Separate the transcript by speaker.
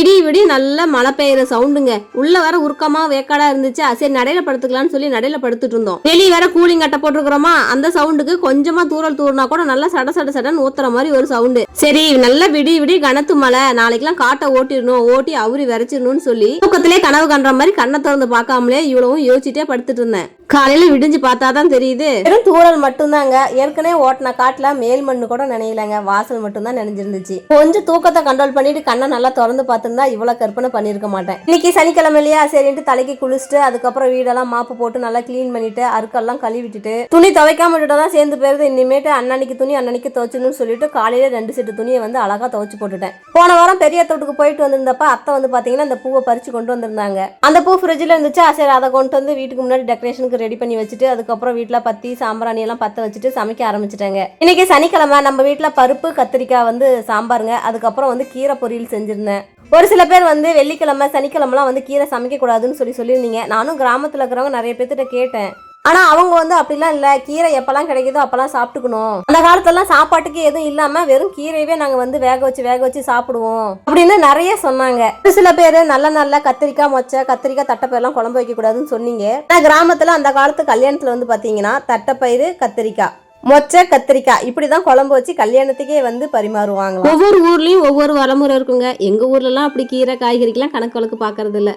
Speaker 1: விடிய விடிய நல்ல மழை பெய்யுற சவுண்டுங்க. உள்ள வர உருக்கமா வேக்காடா இருந்துச்சு. சரி நடையில படுத்துக்கலாம்னு சொல்லி நடையில படுத்துட்டு இருந்தோம். வெளியே வேற கூலிங் கட்ட போட்டிருக்கிறோமா? அந்த சவுண்டுக்கு கொஞ்சமா தூரல் தூர்னா கூட நல்லா சட சட சடன்னு ஊத்துற மாதிரி ஒரு சவுண்டு. சரி நல்ல விடிய விடிய கனத்து மழை. நாளைக்கெல்லாம் காட்டை ஓட்டிடணும். ஓட்டி அவுரி விரைச்சிடணும்னு சொல்லி தூக்கத்திலே கனவு கண்ற மாதிரி கண்ணை திறந்து பார்க்காமலே இவ்வளவும் யோசிச்சுட்டே படுத்துட்டு இருந்தேன். காலையில விடிஞ்சு பார்த்தா தான் தெரியுது. வெறும் தூரல் மட்டும்தாங்க. ஏற்கனவே ஓட்டின காட்டுல மேல் மண்ணு கூட நினைக்கலங்க வாசல் மட்டும்தான் நினைஞ்சிருந்துச்சு. கொஞ்சம் தூக்கத்தை கண்ட்ரோல் பண்ணிட்டு கண்ணை நல்லா திறந்து பார்த்து பார்த்திருந்தா இவ்வளவு கற்பனை பண்ணிருக்க மாட்டேன். இன்னைக்கு சனிக்கிழமை இல்லையா சரின்ட்டு தலைக்கு குளிச்சுட்டு அதுக்கப்புறம் வீடெல்லாம் மாப்பு போட்டு நல்லா க்ளீன் பண்ணிட்டு அருக்கெல்லாம் கழுவிட்டுட்டு துணி துவைக்காம விட்டுட்டா தான் சேர்ந்து போயிருது. இனிமேட்டு அன்னன்னைக்கு துணி அன்னன்னைக்கு துவைச்சணும்னு சொல்லிட்டு காலையில ரெண்டு செட்டு துணியை வந்து அழகா துவைச்சு போட்டுட்டேன். போன வாரம் பெரிய தோட்டுக்கு போயிட்டு வந்திருந்தப்ப அத்தை வந்து பாத்தீங்கன்னா அந்த பூவை பறிச்சு கொண்டு வந்திருந்தாங்க. அந்த பூ ஃப்ரிட்ஜில் இருந்துச்சு? சரி அதை கொண்டு வந்து வீட்டுக்கு முன்னாடி டெக்கரேஷனுக்கு ரெடி பண்ணி வச்சுட்டு அதுக்கப்புறம் வீட்டில் பத்தி சாம்பிராணி எல்லாம் பற்ற வச்சுட்டு சமைக்க ஆரம்பிச்சிட்டாங்க. இன்னைக்கு சனிக்கிழமை நம்ம வீட்டில் பருப்பு கத்திரிக்காய் வந்து சாம்பாருங்க. அதுக்கப்புறம் வந்து கீரை பொரியல் செஞ்சிருந்தேன். ஒரு சில பேர் வந்து வெள்ளிக்கிழமை சனிக்கிழமெல்லாம் வந்து கீரை சமைக்கக்கூடாதுன்னு சொல்லி சொல்லியிருந்தீங்க. நானும் கிராமத்தில் இருக்கிறவங்க நிறைய பேர்த்திட்ட கேட்டேன். ஆனா அவங்க வந்து அப்படிலாம் இல்ல. கீரை எப்பெல்லாம் கிடைக்குதோ அப்பெல்லாம் சாப்பிட்டுக்கணும். அந்த காலத்துலலாம் சாப்பாட்டுக்கு எதுவும் இல்லாம வெறும் கீரையவே நாங்க வந்து வேக வச்சு வேக வச்சு சாப்பிடுவோம் அப்படின்னு நிறைய சொன்னாங்க. ஒரு சில பேர் நல்ல நல்ல கத்திரிக்காய் மொச்சை கத்திரிக்காய் தட்டைப்பயிரெல்லாம் குழம்பு வைக்க கூடாதுன்னு சொன்னீங்க. ஆனா கிராமத்துல அந்த காலத்து கல்யாணத்துல வந்து பாத்தீங்கன்னா தட்டைப்பயிறு கத்திரிக்காய். மொச்சை கத்திரிக்காய் இப்படிதான் குழம்பு வச்சு கல்யாணத்துக்கே வந்து பரிமாறுவாங்க ஒவ்வொரு ஊர்லயும் ஒவ்வொரு வளமுறை இருக்குங்க. எங்க ஊர்ல எல்லாம் அப்படி கீரை காய்கறிக்கெல்லாம் கணக்கு வழக்கு பாக்குறது இல்ல